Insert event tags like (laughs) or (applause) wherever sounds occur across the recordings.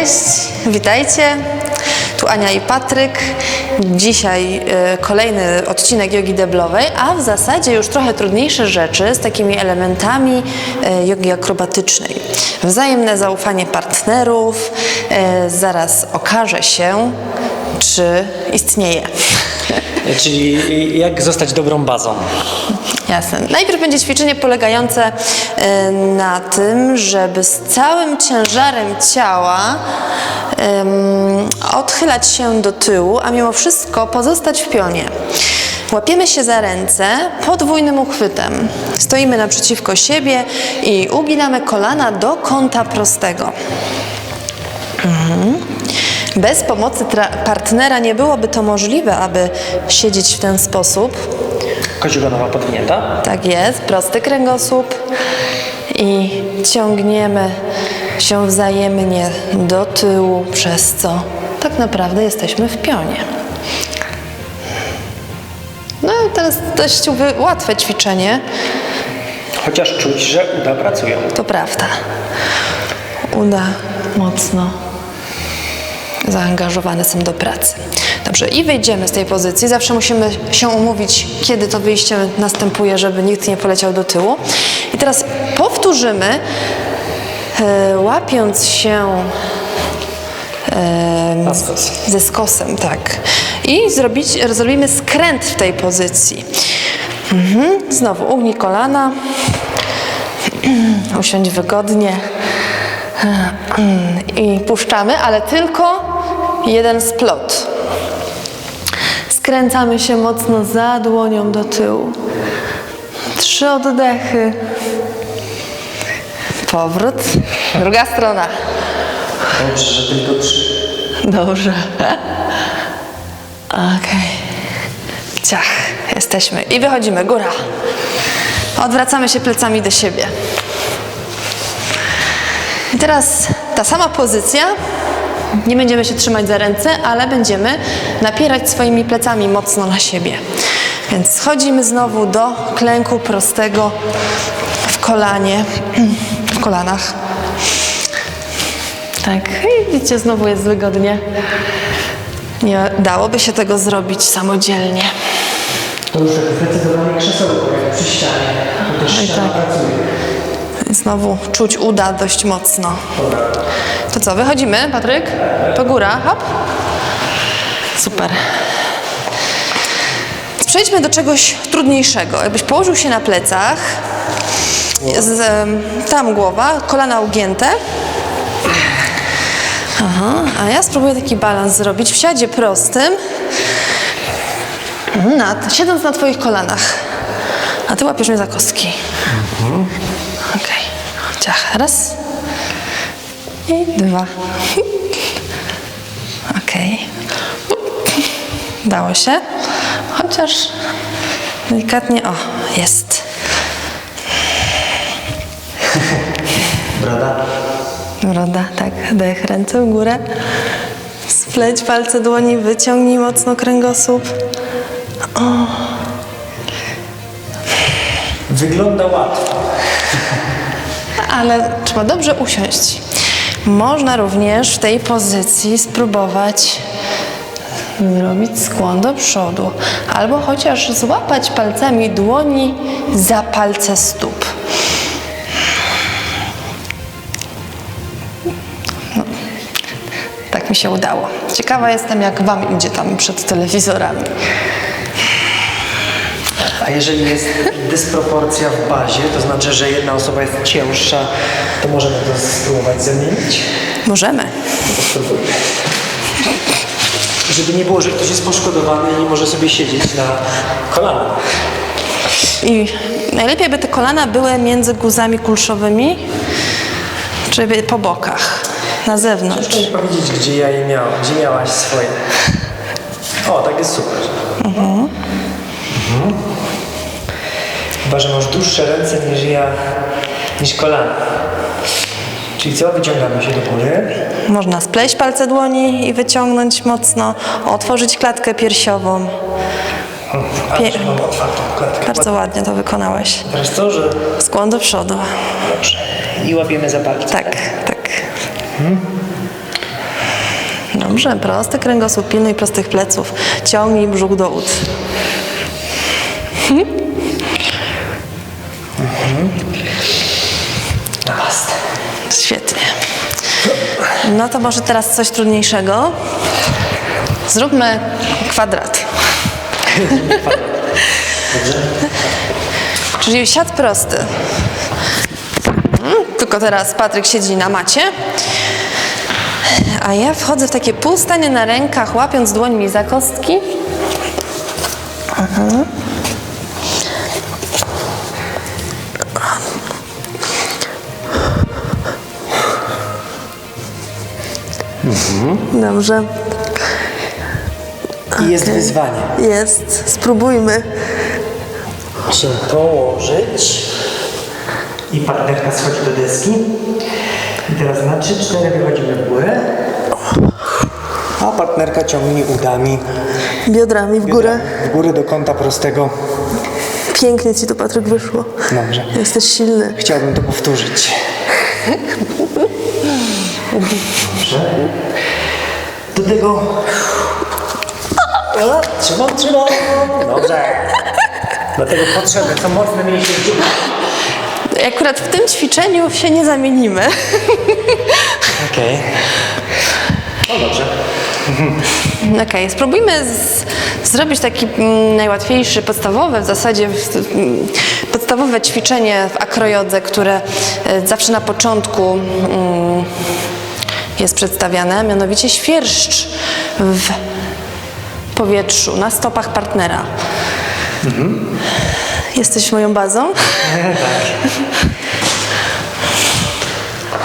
Cześć, witajcie. Tu Ania i Patryk. Dzisiaj e, kolejny odcinek jogi deblowej, a w zasadzie już trochę trudniejsze rzeczy z takimi elementami e, jogi akrobatycznej. Wzajemne zaufanie partnerów. E, zaraz okaże się, czy istnieje. Czyli jak zostać dobrą bazą. Jasne. Najpierw będzie ćwiczenie polegające e, na tym, żeby z całym ciężarem ciała em, odchylać się do tyłu, a mimo wszystko pozostać w pionie. Łapiemy się za ręce podwójnym uchwytem. Stoimy naprzeciwko siebie i uginamy kolana do kąta prostego. Mhm. Bez pomocy partnera nie byłoby to możliwe, aby siedzieć w ten sposób. Koziugonowa podwinięta. Tak jest, prosty kręgosłup i ciągniemy się wzajemnie do tyłu, przez co tak naprawdę jesteśmy w pionie. No i teraz dość łatwe ćwiczenie, Chociaż czuć, że uda pracują. to prawda. Uda mocno zaangażowane są do pracy. Dobrze, i wyjdziemy z tej pozycji. Zawsze musimy się umówić, kiedy to wyjście następuje, żeby nikt nie poleciał do tyłu. I teraz powtórzymy, e, łapiąc się e, ze skosem, tak. I zrobić, zrobimy skręt w tej pozycji. Mhm. Znowu ugnij kolana. (clears throat) Usiądź wygodnie. (clears throat) I puszczamy, ale tylko jeden splot. Skręcamy się mocno za dłonią do tyłu. Trzy oddechy. Powrót. Druga strona. Dobrze, że tylko trzy. Dobrze. Okej. Ciach. Jesteśmy. I wychodzimy. Góra. Odwracamy się plecami do siebie. I teraz ta sama pozycja. Nie będziemy się trzymać za ręce, ale będziemy napierać swoimi plecami mocno na siebie. Więc schodzimy znowu do klęku prostego w kolanie, (clears throat) w kolanach. Tak, i widzicie, znowu jest wygodnie. Nie dałoby się tego zrobić samodzielnie. To już zdecydowanie krzesełko, jak przy ścianie. To też ściana tak. pracuje. Znowu czuć uda dość mocno. To co, wychodzimy, Patryk? To góra, hop. Super. Przejdźmy do czegoś trudniejszego. Jakbyś położył się na plecach, z, tam głowa, kolana ugięte. Aha, a ja spróbuję taki balans zrobić w siadzie prostym, nad, siedząc na twoich kolanach. A ty łapiesz mnie za kostki. Okej. Ciach. Raz. I dwa. Okej. Dało się. Chociaż delikatnie. O, jest. Brada. Broda, tak. Dech, ręce w górę. Spleć palce dłoni, wyciągnij mocno kręgosłup. Wygląda łatwo. Ale trzeba dobrze usiąść. Można również w tej pozycji spróbować zrobić skłon do przodu, albo chociaż złapać palcami dłoni za palce stóp. No, tak mi się udało. Ciekawa jestem, jak Wam idzie tam przed telewizorami. A jeżeli jest dysproporcja w bazie, to znaczy, że jedna osoba jest cięższa, to możemy to spróbować zamienić? Możemy. To spróbujmy. Żeby nie było, że ktoś jest poszkodowany i nie może sobie siedzieć na kolanach. I najlepiej by te kolana były między guzami kulszowymi, czy po bokach, na zewnątrz. Mi powiedzieć, gdzie ja je miałam, gdzie miałaś swoje? O, tak jest super. Mhm. Chyba, że masz dłuższe ręce niż ja, niż kolana. Czyli co? Wyciągamy się do góry. Można spleść palce dłoni i wyciągnąć mocno, otworzyć klatkę piersiową. A, mam otwartą klatkę. Bardzo ładnie to wykonałeś. Teraz to, że... Skłon do przodu. Dobrze. I łapiemy za palce. Tak, tak. Dobrze, prosty kręgosłup, pilnuj prostych pleców. Ciągnij brzuch do ud. (laughs) Namaste. Świetnie. No to może teraz coś trudniejszego. Zróbmy kwadrat. (laughs) Czyli siad prosty. Mhm, Tylko teraz Patryk siedzi na macie. A ja wchodzę w takie półstanie na rękach, łapiąc dłońmi za kostki. Mhm. Dobrze. I jest wyzwanie. Jest. Spróbujmy. się położyć i partnerka schodzi do deski. I teraz na 3-4 wychodzimy w górę, a partnerka ciągnie udami Biodrami w górę. w górę do kąta prostego. Pięknie ci to, Patryk, wyszło. Dobrze. Jesteś silny. Chciałbym to powtórzyć. Dobrze. Do tego... O, trzymam, trzymam. Dobrze. Do tego potrzebne są mocne mięśnie brzucha. Akurat w tym ćwiczeniu się nie zamienimy. Okej. No dobrze. Okej, spróbujmy z, zrobić taki mm, najłatwiejszy, podstawowe w zasadzie w, mm, podstawowe ćwiczenie w akrojodze, które e, zawsze na początku mm, jest przedstawiane, mianowicie świerszcz w powietrzu, na stopach partnera. Jesteś moją bazą? (laughs)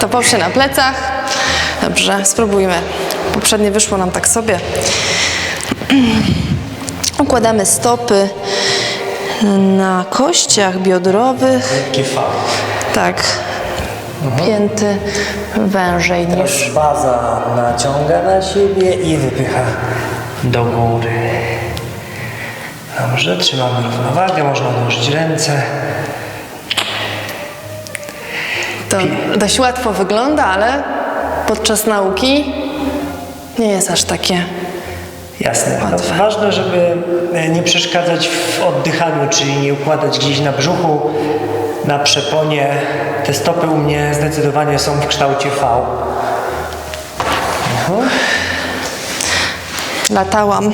To poprze na plecach. Dobrze, spróbujmy. Poprzednie wyszło nam tak sobie. (clears throat) Układamy stopy na kościach biodrowych. Lekkie. Tak. Pięty wężej niż. Teraz baza naciąga na siebie i wypycha do góry. Dobrze, trzymamy równowagę, można odłożyć ręce. To dość łatwo wygląda, ale podczas nauki nie jest aż takie. Jasne. No, Łatwe. ważne, żeby e, nie przeszkadzać w oddychaniu, czyli nie układać gdzieś na brzuchu, na przeponie. Te stopy u mnie zdecydowanie są w kształcie V. Mhm. Latałam.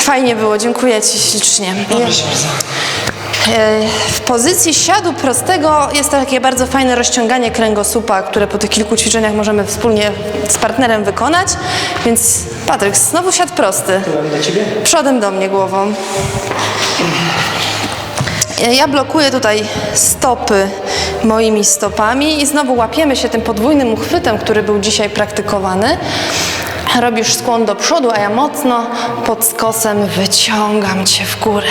Fajnie było, dziękuję Ci ślicznie. Proszę bardzo. E, W pozycji siadu prostego jest takie bardzo fajne rozciąganie kręgosłupa, które po tych kilku ćwiczeniach możemy wspólnie z partnerem wykonać. Więc Patryk, znowu siad prosty. Tyłem do Ciebie? Przodem do mnie głową. E, Ja blokuję tutaj stopy moimi stopami i znowu łapiemy się tym podwójnym uchwytem, który był dzisiaj praktykowany. Robisz skłon do przodu, a ja mocno pod skosem wyciągam Cię w górę.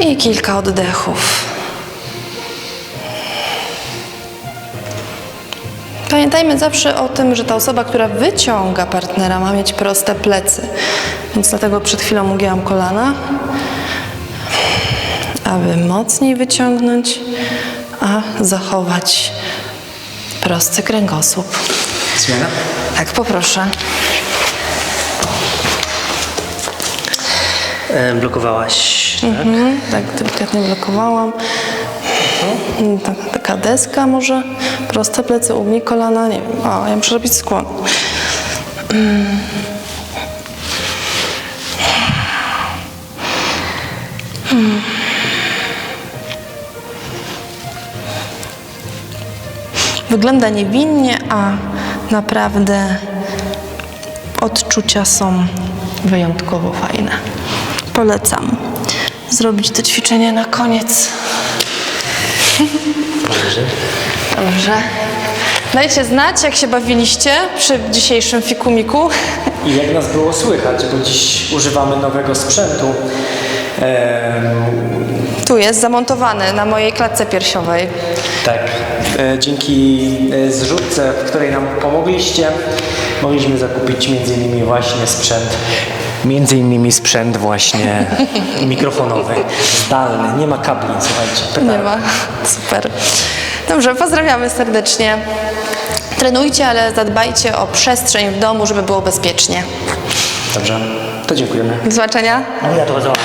I kilka oddechów. Pamiętajmy zawsze o tym, że ta osoba, która wyciąga partnera, ma mieć proste plecy. Więc dlatego przed chwilą ugięłam kolana, aby mocniej wyciągnąć, a zachować prosty kręgosłup. Zmiana? Tak, poproszę. E, blokowałaś. Mhm, tak, delikatnie blokowałam. Mhm, tak, taka deska może, proste plecy, u mnie kolana, nie wiem. O, ja muszę robić skłon. Wygląda niewinnie, a naprawdę odczucia są wyjątkowo fajne. Polecam zrobić to ćwiczenie na koniec. Dobrze. Dobrze. Dajcie znać, jak się bawiliście przy dzisiejszym fikumiku. I jak nas było słychać, bo dziś używamy nowego sprzętu. Em, Tu jest zamontowany na mojej klatce piersiowej. tak, e, dzięki e, zrzutce, w której nam pomogliście, mogliśmy zakupić m.in. właśnie sprzęt Między innymi sprzęt właśnie (laughs) mikrofonowy, zdalny, nie ma kabli, słuchajcie. Nie ma. Super. Dobrze, pozdrawiamy serdecznie. Trenujcie, ale zadbajcie o przestrzeń w domu, żeby było bezpiecznie. Dobrze, to dziękujemy. Do zobaczenia. No ja to zobaczę.